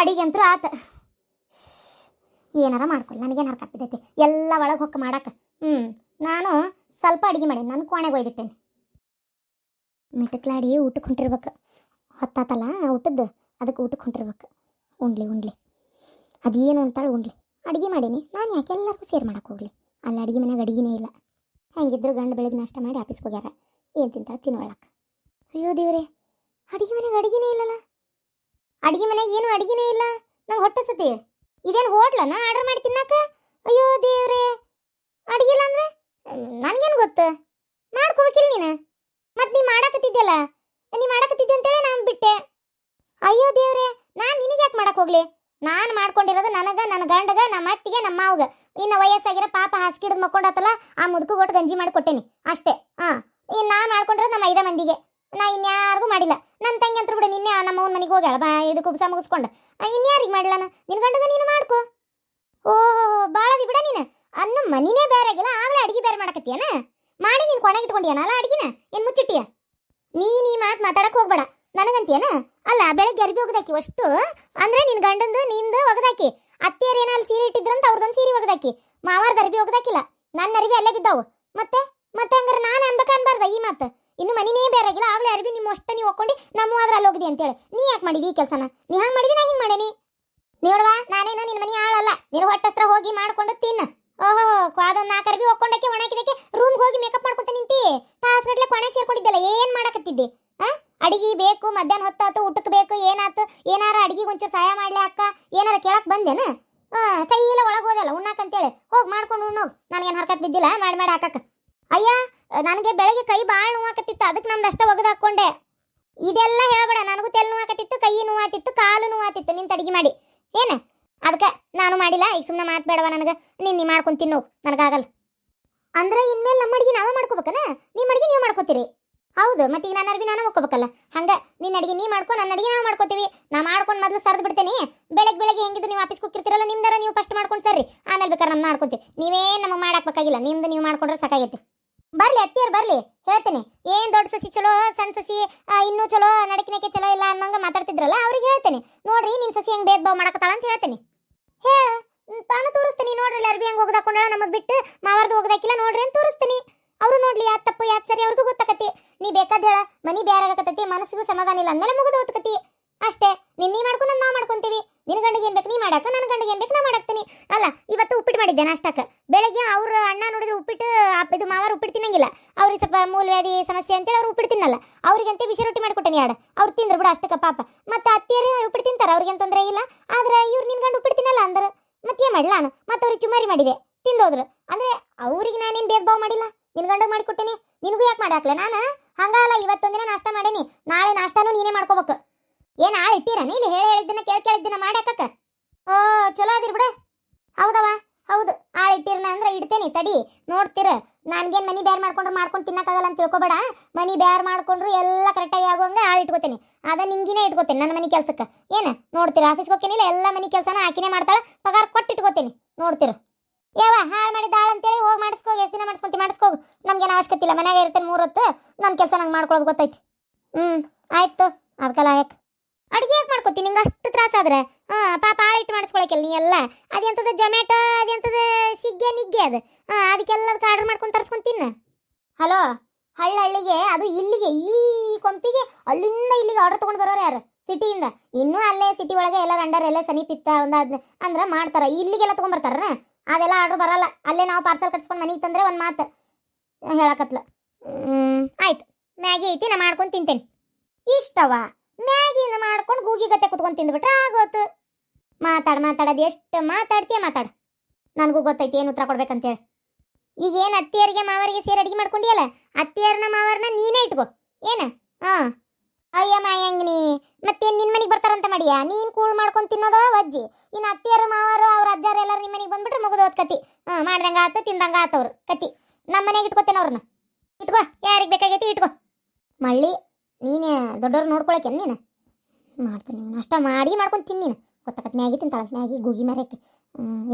ಅಡಿಗೆ ಅಂತೂ ಆತ. ಏನಾರ ಮಾಡ್ಕೊಳ್ಳಿ ನನಗೇನು ಹರ್ಕತ್ತಿದ್ದೈತಿ ಎಲ್ಲ ಒಳಗೆ ಹೊಕ್ಕ ಮಾಡಕ್ಕೆ ಹ್ಞೂ ನಾನು ಸ್ವಲ್ಪ ಅಡಿಗೆ ಮಾಡೀನಿ ನನ್ನ ಕೋಣೆಗೆ ಒಯ್ದಿಟ್ಟೇನೆ. ಮೆಟಕ್ಲಾಡಿ ಊಟಕ್ಕೆ ಹೊಂಟಿರ್ಬೇಕು. ಹೊತ್ತಾತಲ್ಲ ಊಟದ್ದು ಅದಕ್ಕೆ ಊಟಕ್ಕೆ ಹೊಂಟಿರ್ಬೇಕು. ಉಂಡ್ಲಿ ಉಂಡ್ಲಿ ಅದೇನು ಅಂತಾಳೆ ಉಂಡ್ಲಿ ಅಡುಗೆ ಮಾಡೀನಿ, ನಾನು ಯಾಕೆ ಎಲ್ಲರಿಗೂ ಸೇರ್ ಮಾಡಕ್ಕೆ ಹೋಗ್ಲಿ? ಅಲ್ಲಿ ಅಡುಗೆ ಮನೆಯಾಗ ಅಡುಗೆನೇ ಇಲ್ಲ. ಹೆಂಗಿದ್ರು ಗಂಡು ಬೆಳಗ್ಗೆ ನಾಷ್ಟ ಮಾಡಿ ಆಫೀಸ್ಗೆ ಹೋಗ್ಯಾರ. ಏನು ತಿಂತಾಳೆ ತಿನ್ನೋಳಕ್ಕೆ ಅಯ್ಯೋ ದೇವ್ರೆ, ಅಡುಗೆ ಮನೆಗೆ ಅಡುಗೆನೇ ಇಲ್ಲಲ್ಲ. ಅಡುಗೆ ಮನೆಗೆ ಏನು ಅಡಿಗೆನೇ ಇಲ್ಲ. ನಂಗೆ ಹೊಟ್ಟೆ ಸತಿ ಇದೇನು ಹೋಟ್ಲನ ಆರ್ಡರ್ ಮಾಡಿ ತಿನ್ನಕ? ಅಯ್ಯೋ ದೇವ್ರೆ. ಅಡಿಗೆ ಇಲ್ಲ ಅಂದ್ರೆ? ನನಗೇನು ಗೊತ್ತು? ಮಾಡ್ಕೋಬೇಕಿಲ್ಲ ನೀನು. ಮತ್ತೆ ನೀ ಮಾಡಕತ್ತಿದ್ದೆಲ್ಲ ನೀ ಮಾಡಕತ್ತಿದ್ದೆ ಅಂತೇಳಿ ನಾನು ಬಿಟ್ಟೆ. ಅಯ್ಯೋ ದೇವ್ರೆ, ನಾನು ನಿನಗೆ ಯಾಕೆ ಮಾಡಕ್ಕೆ ಹೋಗ್ಲಿ? ನಾನು ಮಾಡ್ಕೊಂಡಿರೋದು ನನಗೆ ನನ್ನ ಗಂಡಗ ನಮ್ಮ ಅತ್ತಿಗೆ ನಮ್ಮ ಮಾವಗ. ಇನ್ನು ವಯಸ್ಸಾಗಿರೋ ಪಾಪ ಹಾಸ್ಕಿಡ್ದು ಮಕ್ಕೊಂಡತ್ತಲ್ಲ ಆ ಮುದುಕು ಕೊಟ್ಟು ಗಂಜಿ ಮಾಡಿ ಕೊಟ್ಟೇನಿ. ಅಷ್ಟೇ. ಹಾಂ ಇನ್ನು ನಾನು ಮಾಡ್ಕೊಂಡಿರೋದು ನಮ್ಮ ಐದ ಮಂದಿಗೆ. ನಾ ಇನ್ಯಾರಿಗೂ ಮಾಡಿಲ್ಲ. ನನ್ನ ತಂಗಿ ಅಂತ ಬಿಡು, ನಿನ್ನೆ ನಮ್ಮ ಅವ್ನ ಮನೆಗೆ ಹೋಗ್ಯಾಳ, ಬಾ ಇದು ಕುಬ್ಸ ಮುಗಿಸ್ಕೊಂಡು. ಇನ್ಯಾರಿಗೆ ಮಾಡಿಲ್ಲ ನಾನು? ನಿನ್ನ ಗಂಡಗ ನೀನು ಮಾಡ್ಕೋ. ಓಹೋ ಬಾಳದಿ ಬಿಡ ನೀನು. ಅನ್ನ ಮನಿನೇ ಬೇರೆ ಆಗಿಲ್ಲ, ಆಗಲೇ ಅಡಿಗೆ ಬೇರೆ ಮಾಡಕತ್ತೀಯನ? ಮಾಡಿ ನೀನು ಕೊನೆಗೆ ಇಟ್ಕೊಂಡಿಯನಲ್ಲ ಅಡಿಗೆನ? ಏನು ಮುಚ್ಚಿಟ್ಟಿಯ? ನೀ ನೀ ಮಾತು ಮಾತಾಡಕ್ಕೆ ಹೋಗ್ಬೇಡ. ನನಗಂತೀಯನ? ಅಲ್ಲ, ಬೆಳಗ್ಗೆ ಅರ್ಬಿ ಒಗದಾಕಿ ಅಷ್ಟು, ಅಂದ್ರೆ ನಿನ್ ಗಂಡಂದು, ನಿಂದು ಒಗದಾಕಿ. ಅತ್ತೆಯರ್ ಏನಾದ್ರು ಸೀರೆ ಇಟ್ಟಿದ್ರಂತ ಅವ್ರದೊಂದು ಸೀರೆ ಒಗದಾಕಿ. ಮಾವಾರ್ದ ಅರ್ಬಿ ಒಗದಾಕಿಲ್ಲ. ನನ್ನ ಅರ್ಬಿ ಅಲ್ಲೇ ಬಿದ್ದಾವು. ಮತ್ತೆ? ಮತ್ತೆ ಹಂಗಾರೆ ನಾನು ಅನ್ಬೇಕ ಅನ್ಬಾರ್ದ ಈ ಮಾತು? ಇನ್ನು ಮನಿನೇ ಬೇರೆ ಆಗಿಲ್ಲ ಆಗ್ಲೇ ಅರ್ಬಿ ನಿಮ್ಮ ಅಷ್ಟ ನೀವು ಒಕ್ಕೊಂಡು ನಮ್ಮ ಅದ್ರಲ್ಲಿ ಹೋಗಿದಿ ಅಂತೇಳಿ. ನೀ ಯಾಕೆ ಮಾಡಿದಿ ಈ ಕೆಲಸನ? ನೀ ಹಂಗೆ ಮಾಡಿದಿ, ನಾ ಹಿಂಗೆ ಮಾಡೇನಿ. ನೋಡವಾ, ನಾನೇನು ನಿನ್ನ ಮನೆ ಆಳಲ್ಲ. ನೀನು ಹೊಟ್ಟಸ್ತ್ರ ಹೋಗಿ ಮಾಡ್ಕೊಂಡು ತಿನ್ನ. ಓಹೋ, ಅದೊಂದು ನಾಲ್ಕು ಅರ್ಬಿ ಒಕ್ಕೊಂಡಕ್ಕೆ ಒಣಗಿದಕ್ಕೆ ರೂಮ್ಗೆ ಹೋಗಿ ಮೇಕಪ್ ಮಾಡ್ಕೊತ ನಿಂತಿ. ತಾಸ್ಗಟ್ಲೆ ಕೊಣೆ ಸೇರ್ಕೊಂಡಿದ್ದಲ್ಲ, ಏನ್ ಮಾಡಕತ್ತಿದ್ದೆ? ಆ? ಅಡಿಗೆ ಬೇಕು, ಮಧ್ಯಾಹ್ನ ಹೊತ್ತಾತು, ಊಟಕ್ಕೆ ಬೇಕು, ಏನಾತು? ಏನಾರ ಅಡಿಗೆಗೆ ಒಂಚೂರು ಸಹಾಯ ಮಾಡ್ಲಿ ಅಕ್ಕ? ಏನಾರ ಕೇಳಕ್ ಬಂದೇನು? ಹಾಂ ಸ್ಟೈಲ ಒಳಗೆ ಹೋದಲ್ಲ ಉಣ್ಣಾಕಂತೇಳಿ ಹೋಗಿ ಮಾಡ್ಕೊಂಡು ಉಣ್ಣು ನನಗೇನು ಹರ್ಕತ್ ಬಿದ್ದಿಲ್ಲ, ಮಾಡಿ ಮಾಡಿ ಹಾಕಕ್ಕ. ಅಯ್ಯ, ನನಗೆ ಬೆಳಗ್ಗೆ ಕೈ ಭಾಳ ನೋವಾಕತ್ತಿತ್ತು, ಅದಕ್ಕೆ ನಮ್ದು ಅಷ್ಟೇ ಒಗೆದು ಹಾಕೊಂಡೆ. ಇದೆಲ್ಲ ಹೇಳ್ಬೇಡ, ನನಗೂ ತೆಲ್ ನೋವಾಕತ್ತಿತ್ತು, ಕೈ ನೋವಾತಿತ್ತು ಕಾಲು ನೋವಾತಿತ್ತು ನಿಂತ ಅಡಿಗೆ ಮಾಡಿ. ಏನ? ಅದಕ್ಕೆ ನಾನು ಮಾಡಿಲ್ಲ, ಈಗ ಸುಮ್ಮನೆ ಮಾತು ಬೇಡವ ನನಗೆ? ನೀನು ಮಾಡ್ಕೊಂಡು ತಿನ್ನೋ, ನನಗಾಗಲ್ಲ. ಅಂದ್ರೆ ಇನ್ಮೇಲೆ ನಮ್ಮ ಅಡಿಗೆ ನಾವೇ ಮಾಡ್ಕೋಬೇಕನ? ನಿಮ್ಮ ಅಡಿಗೆ ನೀವು ಮಾಡ್ಕೋತೀರಿ. ಹೌದು, ಮತ್ತೆ ಈಗ ನನ್ನ ಅಡಿಗೆ ನಾನು ಮಾಡ್ಕೋಬೇಕಲ್ಲ? ಹಂಗ, ನಿನ್ನ ಅಡಿಗೆ ನೀ ಮಾಡ್ಕೊ, ನನ್ನ ಅಡಿಗೆ ನಾವು ಮಾಡ್ಕೋತೀವಿ. ನಾ ಮಾಡ್ಕೊಂಡು ಮೊದಲು ಸರ್ದು ಬಿಡ್ತೇನೆ. ಬೆಳಗ್ಗೆ ಬೆಳಗ್ಗೆ ಹೆಂಗಿದ್ದು ನೀವು ಆಫೀಸ್ಗೆ ಹೋಗಿರ್ತೀರಲ್ಲ ನಿಮ್ದಾರ ನೀವು ಫಸ್ಟ್ ಮಾಡ್ಕೊಂಡು ಸರ್ರಿ. ಆಮೇಲೆ ಬೇಕಾದ್ರೆ ನಮ್ಮ ಮಾಡ್ಕೊತೀವಿ. ನೀವೇ ನಮಗೆ ಮಾಡಾಕ್ಬೇಕಾಗಿಲ್ಲ ನಿಮ್ದು ನೀವು ಮಾಡ್ಕೊಂಡ್ರೆ ಸಾಕಾಗೈತಿ. ಬರ್ಲಿ, ಅತ್ತಿಯರ್ ಬರ್ಲಿ, ಹೇಳ್ತೇನೆ. ಏನ್ ದೊಡ್ಡ ಸಸಿ ಚಲೋ ಸಣ್ಣ ಸಸಿ ಇನ್ನೂ ಚಲೋ ನಡಕಿನಕ್ಕೆ ಚಲೋ ಇಲ್ಲ ಅನ್ನಂಗ ಮಾತಾಡ್ತಿದ್ರಲ್ಲ, ಅವ್ರಿಗೆ ಹೇಳ್ತೇನೆ. ನೋಡ್ರಿ, ನಿನ್ ಸಸಿ ಹೆಂಗ್ ಭೇದ ಭಾವ ಮಾಡಕತ್ತಾಳ ಅಂತ ಹೇಳ್ತೇನೆ. ಹೇಳ ತಾನು ತೋರಿಸ್ತೀನಿ. ನೋಡ್ರಿ ಅರ್ಬಿ ಹೆಂಗ್ ಹೋಗ್ದಾಕೊಂಡಾಳ ನಮಗ್ ಬಿಟ್ಟು ಮಾವಾರ್ದು ಹೋಗದಾಕಿಲ್ಲ, ನೋಡ್ರಿ ಅಂತ ತೋರಿಸ್ತೀನಿ. ಅವರು ನೋಡ್ಲಿ ಯಾತ್ ತಪ್ಪು ಯಾತ್ ಸರಿ, ಅವ್ರಿಗೂ ಗೊತ್ತಾಕತಿ ನೀ ಬೇಕಾದ ಹೇಳ, ಮನಿ ಬ್ಯಾರ ಆಗಕತ್ತೈತಿ, ಮನಸ್ಸಿಗೂ ಸಮಾಧಾನ ಇಲ್ಲ, ಅಂದ್ಮೇಲೆ ಮುಗಿದು ಹೋಗ್ತಕತಿ ಅಷ್ಟೇ, ನೀನ್ ನೀ ಮಾಡ್ಕೊಂಡು ನಾವು ಮಾಡ್ಕೊಂತೀವಿ. ನಿನ್ ಗಂಡಿಗೆ ಏನ್ ಬೇಕು ನೀ ಮಾಡಾಕ ನನ್ನ ಗಂಡಿಗೆ ಏನ್ ಬೇಕು ನಾ ಮಾಡಾಕ್ತೀನಿ. ಅಲ್ಲ, ಇವತ್ತು ಉಪ್ಪಿಟ್ಟು ಮಾಡಿದ್ದೆ ನಾಷ್ಟಕ್ಕೆ ಬೆಳಗ್ಗೆ ಅವ್ರ ಅಣ್ಣ ನೋಡಿದ್ರೆ ಉಪ್ಪಿಟ್ಟು ಇದು ಮಾವಾರ ಉಪ್ಪಿಟ್ಟು ತಿನ್ನಂಗಿಲ್ಲ. ಅವ್ರಿಗೆ ಸ್ವಲ್ಪ ಮೂಲವ್ಯಾಧಿ ಸಮಸ್ಯೆ ಅಂತೇಳಿ ಅವ್ರು ಉಪ್ಪಿಟ್ಟು ತಿನ್ನಲ್ಲ. ಅವ್ರಿಗಂತೆ ಬಿಸಿ ರೊಟ್ಟಿ ಮಾಡಿಕೊಟ್ಟೇನಿ ಯಾಡ ಅವ್ರು ತಿಂದ್ರು ಬಿಡು ಅಷ್ಟಕ್ಕೆ ಪಾಪ. ಮತ್ತೆ ಅತ್ತಿಯರು ಉಪ್ಪಿಟ್ಟು ತಿಂತಾರ ಅವ್ರಿಗೇನು ತೊಂದರೆ ಇಲ್ಲ. ಆದ್ರೆ ಇವ್ರು ನಿನ್ ಗಂಡು ಉಪ್ಪಿಟ್ಟು ತಿನ್ನಲ್ಲ ಅಂದ್ರೆ. ಮತ್ತೆ ಏನ್ ಮಾಡಿಲ್ಲ ನಾನು? ಮತ್ತೆ ಅವ್ರಿಗೆ ಚುಮಾರಿ ಮಾಡಿದೆ. ತಿಂದೋದ್ರು. ಅಂದ್ರೆ ಅವ್ರಿಗೆ ನಾನೇನು ಭೇದ ಭಾವ ಮಾಡಿಲ್ಲ? ನಿನ್ ಗಂಡಗೆ ಮಾಡಿಕೊಟ್ಟೇನಿ. ನಿನಗೂ ಯಾಕೆ ಮಾಡಾಕ್ಲೆ? ನಾನು? ಹಂಗಲ್ಲ, ಇವತ್ತೊಂದಿನ ನಾಷ್ಟ ಮಾಡೇನಿ. ನಾಳೆ ನಾಷ್ಟಾನು ನೀನೇ ಮಾಡ್ಕೋಬೇಕು. ಏನ್ ಆಳ್ ಇಟ್ಟಿರ? ನೀ ಇಲ್ಲಿ ಹೇಳಿ ಹೇಳಿದ್ದನ್ನ ಕೇಳಿ ಕೇಳಿದ್ದನ್ನ ಮಾಡಿ ಹಾಕಕ್ಕ. ಓ, ಚಲೋ ಅದಿರ್ ಬಿಡ. ಹೌದವ ಹೌದು. ಆಳ್ ಇಟ್ಟಿರನ ಅಂದ್ರೆ ಇಡ್ತೇನೆ, ತಡಿ. ನೋಡ್ತೀರ, ನನ್ಗೇನ್ ಮನಿ ಬ್ಯಾರ್ ಮಾಡ್ಕೊಂಡ್ರೆ ಮಾಡ್ಕೊಂಡು ತಿನ್ನಕ್ಕಾಗಲ್ಲ ಅಂತ ತಿಳ್ಕೊಬೇಡ. ಮನಿ ಬ್ಯಾರ್ ಮಾಡ್ಕೊಂಡ್ರು ಎಲ್ಲ ಕರೆಕ್ಟಾಗಿ ಆಗುವಂಗೆ ಆಳ್ ಇಟ್ಕೋತೇನೆ. ಅದ ನಿಂಗಿನೇ ಇಟ್ಕೋತೇನೆ ನನ್ನ ಮನಿ ಕೆಲ್ಸಕ್ಕೆ. ಏನ? ನೋಡ್ತೀರ ಆಫೀಸ್ಗೆ ಹೋಗ್ತೇನಿಲ್ಲ ಎಲ್ಲ ಮನಿ ಕೆಲಸನ ಆಕಿನೇ ಮಾಡ್ತಾಳ, ಪಗಾರ ಕೊಟ್ಟು ಇಟ್ಕೋತೇನೆ. ನೋಡ್ತೀರ. ಯಾವ ಹಾಳು ಮಾಡಿದ ಆಳ್ ಅಂತೇಳಿ ಹೋಗಿ ಮಾಡಿಸ್ಕೋ, ಎಷ್ಟು ದಿನ ಮಾಡಿಸ್ಕೊಂತಿ ಮಾಡಿಸ್ಕೋ ನಮ್ಗೇನು ಅವಶ್ಯಕತೆ ಇಲ್ಲ, ಮನ್ಯಾಗ ಇರ್ತೇನೆ ಮೂರು ಹೊತ್ತು ನನ್ನ ಕೆಲಸ ನಂಗೆ ಮಾಡ್ಕೊಳ್ಳೋದು ಗೊತ್ತೈತಿ. ಹ್ಞೂ ಆಯ್ತು ಅದಕ್ಕೆಲ್ಲ ಯಾಕೆ ಅಡುಗೆ ಯಾಕೆ ಮಾಡ್ಕೊತೀನಿ ನಿಂಗೆ ಅಷ್ಟು ತ್ರಾಸ ಆದ್ರೆ? ಹಾಂ, ಪಾಪ ಇಟ್ಟು ಮಾಡಿಸ್ಕೊಳಕಿಲ್ಲ ನೀ ಎಲ್ಲ. ಅದೆಂಥದ್ದು ಜೊಮ್ಯಾಟೊ ಅದೆಂಥದ್ದು ಸಿಗ್ಗೆ ನಿಗ್ಗೆ ಅದು. ಹಾಂ ಅದಕ್ಕೆಲ್ಲ ಅದಕ್ಕೆ ಆರ್ಡರ್ ಮಾಡ್ಕೊಂಡು ತರಿಸ್ಕೊಂಡು ತಿನ್ನ. ಹಲೋ, ಹಳ್ಳ ಹಳ್ಳಿಗೆ, ಅದು ಇಲ್ಲಿಗೆ ಈ ಕೊಂಪಿಗೆ, ಅಲ್ಲಿಂದ ಇಲ್ಲಿಗೆ ಆರ್ಡರ್ ತೊಗೊಂಡು ಬರೋರು ಯಾರು? ಸಿಟಿಯಿಂದ. ಇನ್ನೂ ಅಲ್ಲೇ ಸಿಟಿ ಒಳಗೆ ಎಲ್ಲ ಅಂಡರ್ ಎಲ್ಲ ಸನಿಪಿತ್ತ ಒಂದು ಅಂದ್ರೆ ಮಾಡ್ತಾರ. ಇಲ್ಲಿಗೆಲ್ಲ ತೊಗೊಂಬರ್ತಾರ ಅದೆಲ್ಲ ಆರ್ಡರ್ ಬರಲ್ಲ. ಅಲ್ಲೇ ನಾವು ಪಾರ್ಸಲ್ ಕಟ್ಸ್ಕೊಂಡು ಮನೆಗೆ ತಂದ್ರೆ ಒಂದು ಮಾತು ಹೇಳಕತ್ಲ. ಆಯ್ತು. ಮ್ಯಾಗಿ ಐತಿ, ನಾ ಮಾಡ್ಕೊಂಡು ತಿಂತೇನೆ. ಇಷ್ಟವ? ಮ್ಯಾಗಿನ ಮಾಡ್ಕೊಂಡು ಗೂಗಿ ಗತೆ ಕುತ್ಕೊಂಡು ತಿಂದ್ಬಿಟ್ರೆ ಆಗೋತು. ಮಾತಾಡ್, ಮಾತಾಡೋದು ಎಷ್ಟು ಮಾತಾಡ್ತೀಯ ಮಾತಾಡು. ನನಗೂ ಗೊತ್ತೈತಿ ಏನು ಉತ್ತರ ಕೊಡ್ಬೇಕಂತೇಳಿ. ಈಗ ಏನು ಅತ್ತಿಯರಿಗೆ, ಮಾವರಿಗೆ ಸೇರಿ ಅಡಿಗೆ ಮಾಡ್ಕೊಂಡಿಯಲ್ಲ ಅತ್ತಿಯರನ್ನ ಮಾವರನ್ನ ನೀನೇ ಇಟ್ಕೋ. ಏನ? ಹಾಂ. ಅಯ್ಯ ಮಾಯಂಗಿನಿ, ಮತ್ತೇನು ನಿನ್ನ ಮನೆಗೆ ಬರ್ತಾರಂತ ಮಾಡಿಯಾ? ನೀನು ಕೂಳ್ ಮಾಡ್ಕೊಂಡು ತಿನ್ನೋದೋ ಅಜ್ಜಿ ಇನ್ನು ಅತ್ತಿಯರು, ಮಾವರು, ಅವ್ರ ಅಜ್ಜಾರು ಎಲ್ಲರೂ ನಿಮ್ಮ ಮನೆಗೆ ಬಂದ್ಬಿಟ್ರೆ ಮುಗಿದೋದ್ ಕತಿ. ಹಾಂ, ಮಾಡ್ದಂಗೆ ಆತು, ತಿಂದಂಗೆ ಆತವ್ರು ಕತಿ. ನಮ್ಮ ಮನೆಗೆ ಇಟ್ಕೋತೇನೆ ಅವ್ರನ್ನ. ಇಟ್ಕೋ, ಯಾರಿಗೆ ಬೇಕಾಗೈತಿ ಇಟ್ಕೋ. ಮಳ್ಳಿ ನೀನೇ ದೊಡ್ಡವ್ರು ನೋಡ್ಕೊಳಕ್ಕೆ ನೀನು? ಮಾಡ್ತೀನಿ ಅಷ್ಟ ಮಾಡಿ ಮಾಡ್ಕೊಂಡು ತಿನ್ನಿ ನೀನು. ಗೊತ್ತಾಗತ್ತೆ ಮ್ಯಾಗಿ ತಿಂತಾಳೆ. ಮ್ಯಾಗಿ ಗುಗಿ ಮರಕ್ಕೆ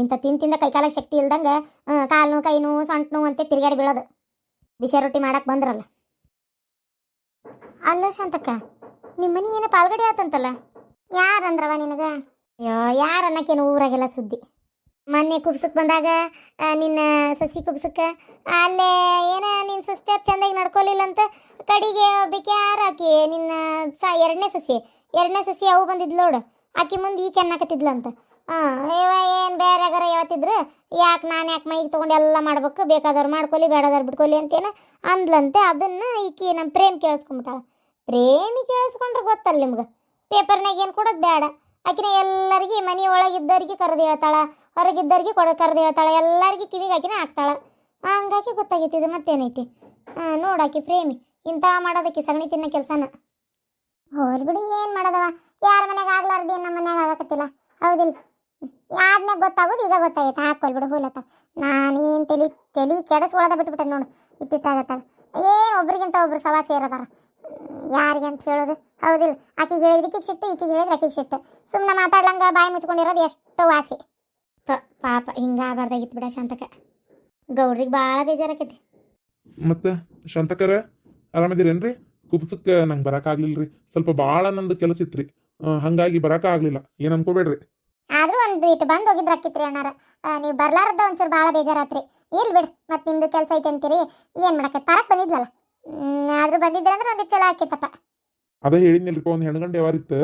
ಇಂಥ ತಿಂದು ತಿಂದ ಕೈಕಾಲ ಶಕ್ತಿ ಇಲ್ದಂಗೆ ಕಾಲು ಕೈ ಸೊಂಟ ನೋವು ಅಂತ ತಿರುಗಾಡಿ ಬೀಳೋದು. ಬಿಸಿ ರೊಟ್ಟಿ ಮಾಡಕ್ಕೆ ಬಂದ್ರಲ್ಲ. ಅಲ್ಲೋ ಶಾಂತಕ್ಕ ನಿಮ್ಮ ಮನೆ ಏನೋ ಪಾಲ್ಗಡೆ ಆತಂತಲ್ಲ? ಯಾರಂದ್ರವ ನಿನಗ? ಅಯ್ಯೋ, ಯಾರು ಅನ್ನಕ್ಕೇನು ಊರಾಗೆಲ್ಲ ಸುದ್ದಿ? ಮೊನ್ನೆ ಕುಬ್ಸಕ್ಕೆ ಬಂದಾಗ ನಿನ್ನ ಸಸಿ ಕುಬ್ಸಕ್ಕೆ, ಅಲ್ಲೇ, ಏನ ನಿನ್ನ ಸುಸ್ತಿಯರ್ ಚಂದಾಗಿ ನಡ್ಕೊಲಿಲ್ಲ ಅಂತ ಕಡಿಗೆ ಒಬ್ಬಾಕಿ ಯಾರು ಆಕಿ ನಿನ್ನ ಸ, ಎರಡನೇ ಸಸಿ ಎರಡನೇ ಸಸಿ ಅವು ಬಂದಿದ್ಲು ನೋಡು, ಆಕಿ ಮುಂದೆ ಈ ಕೆನ್ನಾಕತ್ತಿದ್ಲು ಅಂತ. ಹಾಂ ಇವ ಏನು ಬೇರೆಗಾರ ಯಾವತ್ತಿದ್ರು, ಯಾಕೆ ನಾನು ಯಾಕೆ ಮೈಗೆ ತೊಗೊಂಡು ಎಲ್ಲ ಮಾಡ್ಬೇಕು, ಬೇಕಾದವ್ರು ಮಾಡ್ಕೊಲಿ, ಬೇಡದವ್ರು ಬಿಡ್ಕೊಲಿ ಅಂತೇನ ಅಂದ್ಲಂತೆ, ಅದನ್ನು ಈಕಿ ನಮ್ಮ ಪ್ರೇಮ್ ಕೇಳಿಸ್ಕೊಂಬಿಟ್ಟಾಳ. ಪ್ರೇಮಿ ಕೇಳಿಸ್ಕೊಂಡ್ರೆ ಗೊತ್ತಲ್ಲ ನಿಮ್ಗೆ, ಪೇಪರ್ನಾಗ ಏನು ಕೊಡೋದು ಬೇಡ, ಆಕಿನ ಎಲ್ಲರಿಗೆ ಮನೆ ಒಳಗಿದ್ದವ್ರಿಗೆ ಕರೆದು ಹೇಳ್ತಾಳ ಹೊರಗಿದ್ದವ್ರಿಗೆ ಕೊಡ, ಕರೆದು ಹೇಳ್ತಾಳೆ, ಎಲ್ಲರಿಗೂ ಕಿವಿಗೆ ಹಾಕಿನೇ ಹಾಕ್ತಾಳ. ಹಂಗಾಗಿ ಗೊತ್ತಾಗೈತಿ ಇದು ಮತ್ತೇನೈತಿ? ಹಾಂ ನೋಡಾಕಿ ಪ್ರೇಮಿ, ಇಂಥ ಮಾಡೋದಕ್ಕೆ ಸಗಣಿ ತಿನ್ನೋ ಕೆಲಸನ. ಬಿಡು, ಏನು ಮಾಡೋದವ? ಯಾರ ಮನೆಗೆ ಆಗ್ಲಾರ್ದು ನಮ್ಮ ಮನ್ಯಾಗ ಆಗಕತ್ತಿಲ್ಲ? ಹೌದಿಲ್ಲ. ಆದ್ಮೇಲೆ ಗೊತ್ತಾಗೋದು ಈಗ ಗೊತ್ತಾಗೈತೆ. ಹಾಕೊಲ್ ಬಿಡು, ಹೋಲತ್ತ. ನಾನು ಏನು ತಲಿ ತಲಿ ಕೆಡಿಸ್ಕೊಳ್ಳೋದ ಬಿಟ್ಬಿಟ್ಟೆ ನೋಡು, ಇತ್ತಿತ್ತಾಗತ್ತಾಗ. ಏನು ಒಬ್ರಿಗಿಂತ ಒಬ್ರು ಸವಾ ಸೇರದಾರ ಯಾರಿಗೆ ಅಂತ ಹೇಳೋದು? ಹೌದಿಲ್ಲ. ಆಕಿಗೆ ಹೇಳಿದಕ್ಕೆ ಸಿಟ್ಟು, ಈಕಿಗೆ ಹೇಳಿದ್ರೆ ಆಕೆಗೆ ಸಿಟ್ಟು. ಸುಮ್ಮನೆ ಮಾತಾಡ್ಲಂಗೆ ಬಾಯಿ ಮುಚ್ಕೊಂಡಿರೋದು ಎಷ್ಟು ವಾಸಿ. ತ ಪಾಪ ಹಿಂಗಾಗಬಾರ್ದಾಗಿತ್ತು ಬಿಡ ಶಾಂತಕ ಗೌಡ್ರಿಗೆ ಭಾಳ ಬೇಜಾರಾಕೈತಿ. ಮತ್ತೆ ಶಾಂತಕರ ಆರಾಮದಿರೇನ್ರಿ? ಕುಬ್ಸಕ್ಕೆ ನಂಗೆ ಬರಕಾಗ್ಲಿಲ್ಲರಿ ಸ್ವಲ್ಪ ಭಾಳ ನಂದು ಕೆಲಸ ಇತ್ರಿ. ಹಂಗಾಗಿ ಬರಕ್ಕಾಗ್ಲಿಲ್ಲ ಏನು ಅನ್ಕೋಬೇಡ್ರಿ? ಆದ್ರೂ ಒಂದು ಇಟ್ಟು ಬಂದು ಹೋಗಿದ್ರ ಅಕ್ಕಿತ್ರಿ ಅಣ್ಣಾರ. ನೀವು ಬರ್ಲಾರ್ದ ಒಂಚೂರು ಭಾಳ ಬೇಜಾರಾತ್ರಿ. ಇರ್ಲಿ ಬಿಡ್ ಮತ್ತೆ ನಿಮ್ದು ಕೆಲಸ ಐತೆ ಅಂತೀರಿ ಏನು ಮಾಡಕ್ಕೆ ಪರಕ್ ಬಂದಿದ್ಲಲ್ಲ? ಆದ್ರೂ ಬಂದಿದ್ರಂದ್ರೆ ಅಂದ್ರೆ ಒಂದು ಚಲೋ ಆಕಿತ್ತಪ್ಪ ಅದೇ ಹೇಳಿದ್ನಿಲ್ರಿಪ್ಪ ಒಂದು ಹೆಣ್ಗಂಡೆ ಯಾವಾರಿತ್ತು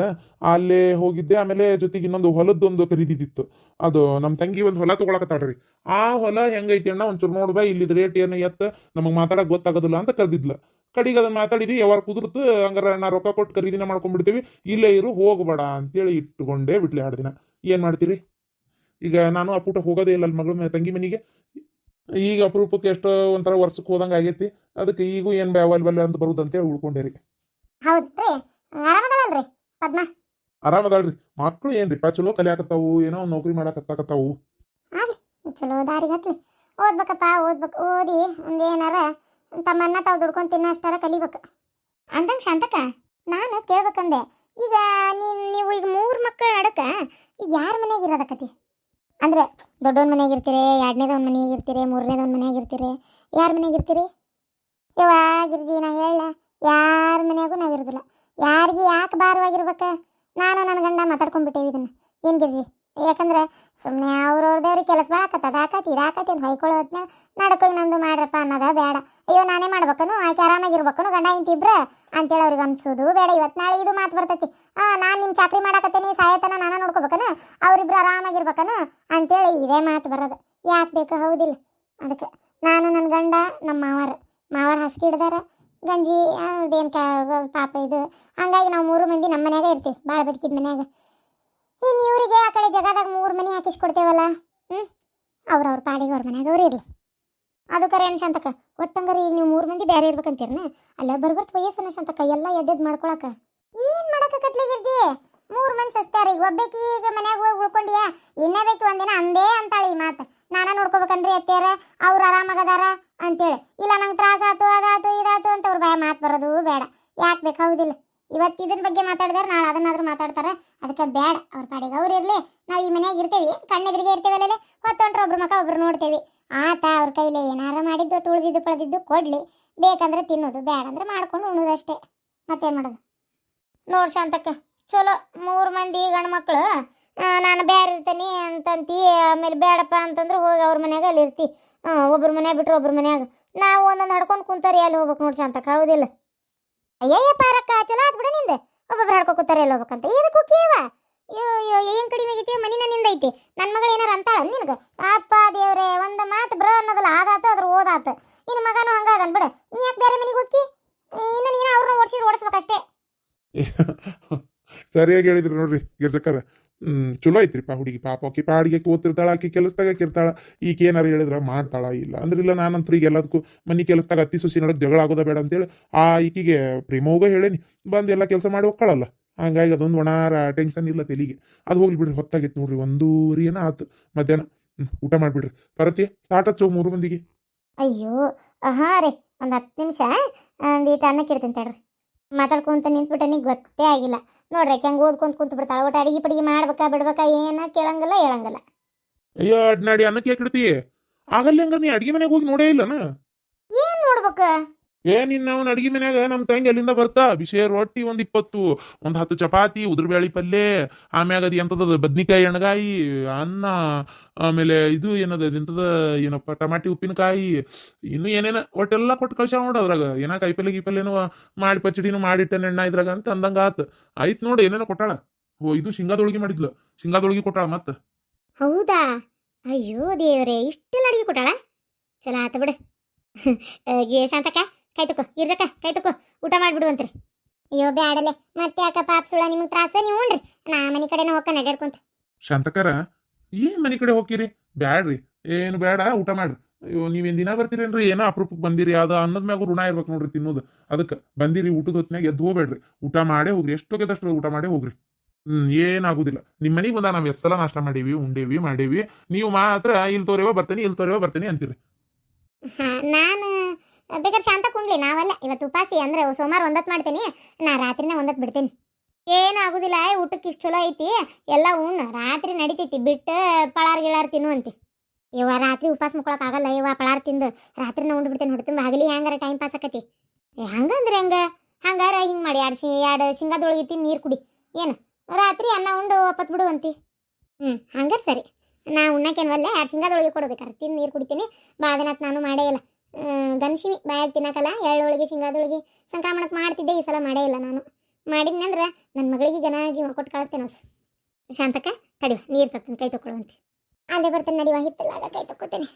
ಅಲ್ಲೇ ಹೋಗಿದ್ದೆ, ಆಮೇಲೆ ಜೊತೆಗೆ ಇನ್ನೊಂದು ಹೊಲದ್ದೊಂದು ಖರೀದಿದಿತ್ತು. ಅದು ನಮ್ಮ ತಂಗಿ ಒಂದು ಹೊಲ ತೊಗೊಳಕತ್ತಾಳ್ರಿ. ಆ ಹೊಲ ಹೆಂಗೈತಿ ಅಣ್ಣ? ಒಂಚೂರು ನೋಡ್ಬ ಇಲ್ಲಿ ರೇಟ್ ಏನು ಎತ್ತ ನಮಗೆ ಮಾತಾಡಕ್ ಗೊತ್ತಾಗೋದಿಲ್ಲ ಅಂತ ಕರೆದಿದ್ಲ. ಕಡೆಗೆ ಅದನ್ನ ಮಾತಾಡಿದ್ವಿ ಯಾವಾಗ ಕುದುರ್ತು, ಹಂಗಾರ ನಾ ರೊಕ್ಕ ಕೊಟ್ಟು ಖರೀದಿನ ಮಾಡ್ಕೊಂಡ್ಬಿಡ್ತೀವಿ ಇಲ್ಲೇ ಇರು, ಹೋಗ್ಬೇಡ ಅಂತೇಳಿ ಇಟ್ಕೊಂಡೇ ಬಿಡ್ಲಿ ಎರಡು ದಿನ. ಏನು ಮಾಡ್ತೀರಿ? ಈಗ ನಾನು ಆ ಹೋಗೋದೇ ಇಲ್ಲ ಅಲ್ಲಿ ಮಗಳ ತಂಗಿ ಮನೆಗೆ. ಈಗ ಅಪರೂಪಕ್ಕೆ ಎಷ್ಟೋ ಒಂಥರ ವರ್ಷಕ್ಕೆ ಹೋದಂಗೆ ಆಗೈತಿ. ಅದಕ್ಕೆ ಈಗೂ ಏನು ಬ್ಯಾವಲ್ ಬಲ್ಲ ಅಂತ ಬರುದಂತೇಳಿ ಉಳ್ಕೊಂಡೇರಿ. ಹೌದ್ರಿ ಆರಾಮದಳಲ್ರಿ ಪದ್ಮ? ಆರಾಮದಾಳ್ರಿ. ಮಕ್ಳು ಏನ್ರಿಪ್ಪ ಚಲೋ ಕಲಿಯಾಕತ್ತಾವು ಏನೋ ಒಂದ್ ನೌಕರಿ ಮಾಡಾಕತ್ತಾಕತ್ತಾವು. ಚಲೋ ದಾರಿಗೆ ಹತ್ಲಿ. ಓದ್ಬೇಕಪ್ಪ ಓದ್ಬೇಕು ಓದಿ ಒಂದೇನಾರ ತಮ್ಮನ್ನ ತಾವು ದುಡ್ಕೊಂಡು ತಿನ್ನೋಷ್ಟಾರ ಕಲಿಬೇಕು. ಅಂದಂಗೆ ಶಾಂತಕ ನಾನು ಕೇಳ್ಬೇಕಂದೆ. ಈಗ ನೀನ್ ನೀವು ಈಗ ಮೂರು ಮಕ್ಕಳ ನಡಕ ಈಗ ಯಾರ ಮನೆಯಾಗ ಇರೋದಕ್ಕತಿ ಅಂದ್ರೆ ದೊಡ್ಡವನ ಮನೆಯಾಗ ಇರ್ತೀರಿ ಎರಡನೇದವನ ಮನೆಯಾಗ ಇರ್ತೀರಿ ಮೂರನೇದವನ ಮನೆಯಾಗ ಇರ್ತೀರಿ ಯಾರ ಮನೆಯಾಗ ಇರ್ತೀರಿ? ಯವ್ವ ಗಿರ್ಜಿ ನಾ ಹೇಳ ಯಾರ ಮನೆಯಾಗೂ ನಾವು ಇರೋದಿಲ್ಲ. ಯಾರಿಗೆ ಯಾಕೆ ಭಾರವಾಗಿರ್ಬೇಕ? ನಾನು ನನ್ನ ಗಂಡ ಮಾತಾಡ್ಕೊಂಡ್ಬಿಟ್ಟೇವಿ ಇದನ್ನ. ಏನು ಗಿರ್ಜಿ? ಯಾಕಂದ್ರೆ ಸುಮ್ಮನೆ ಅವ್ರವ್ರದವ್ರಿಗೆ ಕೆಲಸ ಮಾಡಾಕತ್ತ ಅದಾಕತಿ ಇದಾಕತಿ ಅಂತ ಹೊಯ್ಕೊಳ್ಳೋ ಹೊತ್ನ್ಯಾಗ ನಡ್ಕೋಗಿ ನಮ್ದು ಮಾಡ್ರಪ್ಪ ಅನ್ನೋದ ಬೇಡ. ಅಯ್ಯೋ, ನಾನೇ ಮಾಡ್ಬೇಕನು? ಆಕೆ ಆರಾಮಾಗಿರ್ಬೇಕನು? ಗಂಡ ಇಂತಿಬ್ರ ಅಂತೇಳಿ ಅವ್ರಿಗೆ ಅನ್ಸೋದು ಬೇಡ. ಇವತ್ತು ನಾಳೆ ಇದು ಮಾತು ಬರ್ತೈತಿ. ಹಾಂ ನಾನು ನಿಮ್ಮ ಚಾಕ್ರಿ ಮಾಡಕತ್ತೇನಿ, ಸಾಯತನ ನಾನು ನೋಡ್ಕೋಬೇಕನು? ಅವರಿಬ್ರು ಆರಾಮಾಗಿರ್ಬೇಕನು? ಅಂತೇಳಿ ಇದೇ ಮಾತು ಬರೋದು. ಯಾಕೆ ಬೇಕು? ಹೌದಿಲ್ಲ. ಅದಕ್ಕೆ ನಾನು ನನ್ನ ಗಂಡ ನಮ್ಮ ಮಾವಾರ. ಮಾವಾರ ಹಾಸಿಗೆ ಹಿಡ್ದಾರ ಗಂಜಿ ಅದೇನು ಕಾ ಪಾಪ ಇದು. ಹಂಗಾಗಿ ನಾವು ಮೂರು ಮಂದಿ ನಮ್ಮ ಮನ್ಯಾಗ ಇರ್ತೀವಿ ಭಾಳ ಬದುಕಿದ ಮನ್ಯಾಗ. ಇನ್ನು ಇವರಿಗೆ ಆ ಕಡೆ ಜಗದಾಗ ಮೂರು ಮನೆ ಹಾಕಿಸ್ಕೊಡ್ತೇವಲ್ಲ ಹ್ಞೂ ಅವ್ರವ್ರ ಪಾಡಿಗೆ ಅವ್ರ ಮನ್ಯಾಗ ಅವ್ರು ಇರಲಿ. ಅದು ಕರೆ ಏನು ಶಾಂತಕ ಒಟ್ಟಂಗಾರೆ ಈಗ ನೀವು ಮೂರು ಮಂದಿ ಬೇರೆ ಇರ್ಬೇಕಂತೀರನ? ಅಲ್ಲ ಬರ್ಬರ್ತ ವಯಸ್ಸನ ಶಾಂತಕ ಎಲ್ಲ ಎದ್ದೆದ್ದು ಮಾಡ್ಕೊಳಕ. ಏನು ಮಾಡಕತ್ಲಿ ಗಿರ್ಜಿ? ಮೂರು ಮಂದಿ ಸಸ್ತಾರ ಈಗ ಒಬ್ಬಾಕಿ ಈಗ ಮನ್ಯಾಗ ಹೋಗಿ ಉಳ್ಕೊಂಡಿಯಾ? ಇನ್ನಬೇಕಿ ಒಂದಿನ ಅಂದೇ ಅಂತಾಳೆ ಈ ಮಾತು. ನಾನ ನೋಡ್ಕೋಬೇಕನ್ರಿ ಅತ್ತೆಯರ, ಅವ್ರು ಆರಾಮಾಗದಾರ. ಅಂತೇಳಿ. ಇಲ್ಲ ನಂಗೆ ತ್ರಾಸ ಆತು ಅದಾತು ಇದಾತು ಅಂತ ಅವ್ರ ಭಯ ಮಾತು ಬರೋದು ಬೇಡ. ಯಾಕೆ ಬೇಕು? ಹೌದಿಲ್ಲ. ಇವತ್ತು ಇದ್ರ ಬಗ್ಗೆ ಮಾತಾಡಿದಾರೆ ನಾಳೆ ಅದನ್ನಾದ್ರೂ ಮಾತಾಡ್ತಾರೆ. ಅದಕ್ಕೆ ಬೇಡ. ಅವ್ರ ಪಾಡಿಗೆ ಅವ್ರು ಇರಲಿ. ನಾವು ಈ ಮನೆಯಾಗ ಇರ್ತೀವಿ. ಕಣ್ಣೆದ್ರಿಗೆ ಇರ್ತೀವಲ್ಲ ಹೊತ್ತೊಂಟ್ರೆ ಒಬ್ರು ಮಕ್ಕ ಒಬ್ರು ನೋಡ್ತೇವೆ. ಆತ ಅವ್ರ ಕೈಲಿ ಏನಾರ ಮಾಡಿದ್ದು ತುಳಿದಿದ್ದು ಪಳೆದಿದ್ದು ಕೊಡ್ಲಿ. ಬೇಕಂದ್ರೆ ತಿನ್ನೋದು ಬೇಡ ಅಂದ್ರೆ ಮಾಡ್ಕೊಂಡು ಉಣ್ಣೋದಷ್ಟೇ ಮತ್ತೇನು ಮಾಡೋದು? ನೋಡ್ ಶಾಂತಕ್ಕ. ಚಲೋ. ಮೂರು ಮಂದಿ ಗಂಡ್ಮಕ್ಳು ಆ, ನಾನು ಬೇರೆ ಇರ್ತೀನಿ ಅಂತಂತಿ, ಆಮೇಲೆ ಬೇಡಪ್ಪ ಅಂತಂದ್ರೆ ಹೋಗಿ ಅವ್ರ ಮನ್ಯಾಗ ಅಲ್ಲಿ ಇರ್ತಿ. ಒಬ್ರ ಮನ್ಯಾಗ ಬಿಟ್ಟರು ಒಬ್ರ ಮನ್ಯಾಗ. ನಾವು ಒಂದೊಂದು ಹಡ್ಕೊಂಡು ಕುಂತಾರೆ ಅಲ್ಲಿ ಹೋಗ್ಬೇಕು ನೋಡಿ ಶಾಂತಕ್ಕ, ಹೌದಿಲ್ಲ. ಅಯ್ಯಯ್ಯ ಪಾರಕ್ಕ ಚಲೋ ಆತ್ ಬಿಡ ನಿಂದೆ. ಒಬ್ಬೊಬ್ರು ಹಡ್ಕೊ ಕೂತಾರೆ ಎಲ್ಲಿ ಹೋಗ್ಬೇಕಂತ. ಕೇವ. ಅಯ್ಯೋ ಏನು ಕಡಿಮೆ ಆಗೈತಿ? ಮನಿನ ನಿಂದೈತಿ. ನನ್ನ ಮಗಳು ಏನಾರು ಅಂತಾಳ ನಿನಗೆ? ಅಪ್ಪ ದೇವ್ರೆ, ಒಂದು ಮಾತು ಬ್ರ ಅನ್ನೋದಲ್ಲ ಆಗಾತು ಅದ್ರ ಓದಾತ. ನಿನ್ನ ಮಗನೂ ಹಂಗಾಗನ್ ಬಿಡ. ನೀ ಯಾಕೆ ಬೇರೆ ಮನೆಗೆ ಹೋಗಿ ಇನ್ನು ನೀನು ಅವ್ರನ್ನ ಓಡಿಸಿದ್ರೆ ಓಡಿಸ್ಬೇಕಷ್ಟೇ. ಸರಿಯಾಗಿ ಹೇಳಿದ್ರಿ ನೋಡ್ರಿ, ಗಿರ್ಜಕ್ಕರ. ಹ್ಮ್, ಚಲೋ ಐತ್ರಿಪ್ಪ ಹುಡುಗಿ. ಪಾಪ ಆಕಿ ಪಾಡಿಗೆ ಓದ್ತಿರ್ತಾಳ, ಆಕಿ ಕೆಲಸದಾಗ ಇರ್ತಾಳ ಈಕೆ ಏನಾರು ಹೇಳಿದ್ರ ಮಾಡ್ತಾಳ ಇಲ್ಲ. ಅಂದ್ರೆ ಇಲ್ಲ ನಾನಂತ್ರ ಈಗ ಎಲ್ಲದಕ್ಕೂ ಮನಿ ಕೆಲಸದಾಗ ಅತಿ ಸುಸಿ ನಡಕ್ ಜಗಳ ಆಗೋದ ಬೇಡ ಅಂತೇಳಿ ಆ ಈಕಿಗೆ ಪ್ರೇಮವಾಗ ಹೇಳೇನಿ. ಬಂದು ಎಲ್ಲ ಕೆಲಸ ಮಾಡಿ ಹೋಗ್ಕಳಲ್ಲ ಹಂಗಾಗಿ ಅದೊಂದು ಒಣಾರ ಟೆನ್ಷನ್ ಇಲ್ಲ ತೆಲಿಗೆ. ಅದು ಹೋಗ್ಲಿ ಬಿಡ್ರಿ ಹೊತ್ತಾಗಿತ್ತು ನೋಡ್ರಿ. ಒಂದೂರಿ ಏನ ಆತು ಮಧ್ಯಾಹ್ನ. ಊಟ ಮಾಡ್ಬಿಡ್ರಿ. ಪರತಿ ಸಾಟ ಚೋ ಮೂರು ಮಂದಿಗೆ. ಅಯ್ಯೋ ಹಾ ರೀ, ಒಂದು ಹತ್ತು ನಿಮಿಷ ಒಂದೀಟ ಅನ್ನಕ್ಕೆ ಇಡ್ತೀನಿ ತಡ್ರಿ. ಮಾತಾಡ್ಕೊಂತ ನಿಂತ್ಬಿಟ್ಟೆ ನೀ ಗೊತ್ತೇ ಆಗಿಲ್ಲ. ನೋಡ್ರಿ ಹೆಂಗೆ ಓದ್ಕೊಂತ ಕುಂತ ಬಿಡ್ತಾಳೆ. ಒಟ್ಟು ಅಡಿಗೆ ಪಡಿಗೆ ಮಾಡ್ಬೇಕಾ ಬಿಡ್ಬೇಕಾ ಏನು ಕೇಳಂಗಿಲ್ಲ ಹೇಳಂಗಿಲ್ಲ. ಅಯ್ಯೋ ಅಡ್ನಾಡಿ ಅನ್ನಕ್ಕೆ ಯಾಕೆ ಇಡ್ತಿ ಆಗಲ್ಲ ಹಂಗ ನೀ ಅಡಿಗೆ ಮನೆಗೆ ಹೋಗಿ ನೋಡೇ ಇಲ್ಲನ? ಏನು ನೋಡ್ಬೇಕು? ಏ, ನಿನ್ನ ಅಡಿಗೆ ಮನ್ಯಾಗ ನಮ್ ತಂಗಿ ಅಲ್ಲಿಂದ ಬರ್ತಾ? ಬಿಸಿ ರೊಟ್ಟಿ ಒಂದ್ ಇಪ್ಪತ್ತು, ಒಂದ್ ಹತ್ತು ಚಪಾತಿ ಉದ್ರ ಬ್ಯಾಳಿ ಪಲ್ಯ, ಆಮ್ಯಾಗ ಅದ್ ಎಂತದ ಬದ್ನಿಕಾಯಿ ಎಣ್ಗಾಯಿ, ಅನ್ನ, ಆಮೇಲೆ ಇದು ಏನದ ಎಂತದ, ಏನಪ್ಪ, ಟಮಾಟಿ ಉಪ್ಪಿನಕಾಯಿ, ಇನ್ನು ಏನೇನ, ಒಟ್ಟೆಲ್ಲ ಕೊಟ್ಟು ಕಳ್ಸ ನೋಡ ಅದ್ರಾಗ. ಏನ ಕಾಯಿಪಲ್ಲೆ ಗೀಪಲ್ಲೆನೋ ಮಾಡಿ ಪಚಡಿನೂ ಮಾಡಿಟ್ಟೆನ ಎಣ್ಣ ಇದ್ರಾಗ ಅಂತ ಅಂದಂಗ ಆತ್. ಆಯ್ತ್ ನೋಡು ಏನೇನೋ ಕೊಟ್ಟಾಳ. ಓ ಇದು ಶೇಂಗಾದೊಳಗಿ ಮಾಡಿದ್ಲು. ಶೇಂಗಾದೊಳಗಿ ಕೊಟ್ಟಾಳ ಮತ್ತ. ಹೌದಾ? ಅಯ್ಯೋ ದೇವ್ರೆ, ಇಷ್ಟೆಲ್ಲ ಅಡಿಗೆ ಕೊಟ್ಟಾಳ? ಚಲೋ ಆತ ಬಿಡು. ಗೆ ಶಾಂತಕ್ಕ ಕೈ ತಕೋ ಇರ್ಜಕ್ಕ ಕೈ ತಕೋ ಊಟ ಮಾಡ್ಬಿಡುವಂತ್ರಿ. ಅಯ್ಯೋ ಬ್ಯಾಡಲೆ ಮತ್ತೆ ಯಾಕ ಪಾಪ ಸುಳ ನಿಮ್ಗೆ ತ್ರಾಸ? ನೀವು ಉಣ್ರಿ ನಾ ಮನೆ ಕಡೆನ ಹೋಗ್ಕ ನಡ್ಯಾಡ್ಕೊಂತ ಶಾಂತಕರ ಏನ್ ಮನಿ ಕಡೆ ಹೋಗಿರಿ ಬ್ಯಾಡ್ರಿ ಏನು ಬೇಡ ಊಟ ಮಾಡ್ರಿ. ಅಯ್ಯೋ ನೀವೇನ್ ದಿನ ಬರ್ತೀರೇನ್ರಿ? ಏನೋ ಅಪರೂಪಕ್ಕೆ ಬಂದಿರಿ ಅದು ಅನ್ನದ ಮ್ಯಾಗ ಋಣ ಇರ್ಬೇಕು ನೋಡ್ರಿ ತಿನ್ನೋದು. ಅದಕ್ಕೆ ಬಂದಿರಿ ಊಟದ ಹೊತ್ತಿನಾಗ ಎದ್ದು ಹೋಗ್ಬೇಡ್ರಿ. ಊಟ ಮಾಡೇ ಹೋಗ್ರಿ ಎಷ್ಟೊಗೆದಷ್ಟು ಊಟ ಮಾಡೇ ಹೋಗ್ರಿ. ಹ್ಮ್ ಏನಾಗುದಿಲ್ಲ ನಿಮ್ಮ ಮನೆಗೆ ಬಂದ ನಾವ್ ಎಷ್ಟ್ ಸಲ ನಾಷ್ಟ ಮಾಡೀವಿ ಉಂಡೇವಿ ಮಾಡೇವಿ. ನೀವು ಮಾತ್ರ ಇಲ್ಲಿ ತೋರೇವ ಬರ್ತೇನೆ ಇಲ್ಲಿ ತೋರೇವ ಬರ್ತೇನೆ ಅಂತೀರಿ. ನಾನು ಬೇಕಾದ್ರೆ ಶಾಂತ ಕುಂಡ್ಲಿ ನಾವಲ್ಲ. ಇವತ್ತು ಉಪಾಸಿ ಅಂದ್ರೆ ಸೋಮವಾರ ಒಂದತ್ತು ಮಾಡ್ತೇನೆ. ನಾ ರಾತ್ರಿನ ಒಂದತ್ತು ಬಿಡ್ತೀನಿ. ಏನು ಆಗುದಿಲ್ಲ ಏ, ಊಟಕ್ಕೆ ಇಷ್ಟು ಚಲೋ ಐತಿ. ಎಲ್ಲ ಉಣ್ಣು. ರಾತ್ರಿ ನಡಿತೈತಿ ಬಿಟ್ಟು ಪಳಾರ್ ಗಿಳಾರ್ ತಿನ್ನುವಂತಿ. ಇವ ರಾತ್ರಿ ಉಪವಾಸ ಮುಕ್ಕೊಳಕ್ ಆಗಲ್ಲ. ಇವ ಪಳಾರ್ ತಿಂದು ರಾತ್ರಿನ ಉಂಡು ಬಿಡ್ತೇನೆ ಹೊಡ್ತುಂಬ ಹಗಲಿ ಹ್ಯಾಂಗಾರ ಟೈಮ್ ಪಾಸ್ ಆಕತಿ? ಹಂಗಂದ್ರೆ ಹೆಂಗ? ಹಂಗಾರ ಹಿಂಗೆ ಮಾಡಿ ಎರಡು ಶಿ ಎರಡು ಶೇಂಗಾದೊಳಗೆ ತಿಂದು ನೀರು ಕುಡಿ. ಏನು? ರಾತ್ರಿ ಅನ್ನ ಉಂಡು ಒಪ್ಪತ್ತು ಬಿಡು ಅಂತಿ ಹ್ಞೂ ಹಂಗಾರೆ ಸರಿ. ನಾ ಉಣ್ಣಕ್ಕೆ ಉಣ್ಣಕ್ಕೇನವಲ್ಲ ಎರಡು ಶೇಂಗಾದೊಳಗೆ ಕೊಡ್ಬೇಕಾರೆ. ತಿಂದು ನೀರು ಕುಡಿತೀನಿ. ಬಾದನಾಥ್ ನಾನು ಮಾಡೇ ಇಲ್ಲ. ಗನ್ಶಿನಿ ಬಾಯಾಗ ತಿನ್ನಕಲ್ಲ ಶೇಂಗಾದ ಹೋಳಿಗೆ ಸಂಕ್ರಮಣಕ್ಕೆ ಮಾಡ್ತಿದ್ದೆ, ಈ ಸಲ ಮಾಡೇ ಇಲ್ಲ ನಾನು. ಮಾಡಿದ್ನಂದ್ರೆ ನನ್ನ ಮಗಳಿಗೆ ಜನ ಜೀವ ಕೊಟ್ಟು ಕಳಿಸ್ತೇನೆ ಹೊಸ. ಶಾಂತಕ ತಡಿವ ನೀರು ತತ್ತೇನೆ ಕೈ ತೊಕೊಳ್ಳುವಂತೆ ಅಲ್ಲೇ ಬರ್ತೇನೆ ನಡಿವ ಹಿತ್ತಲಾಗ ಕೈ ತಕ್ಕೋತೇನೆ.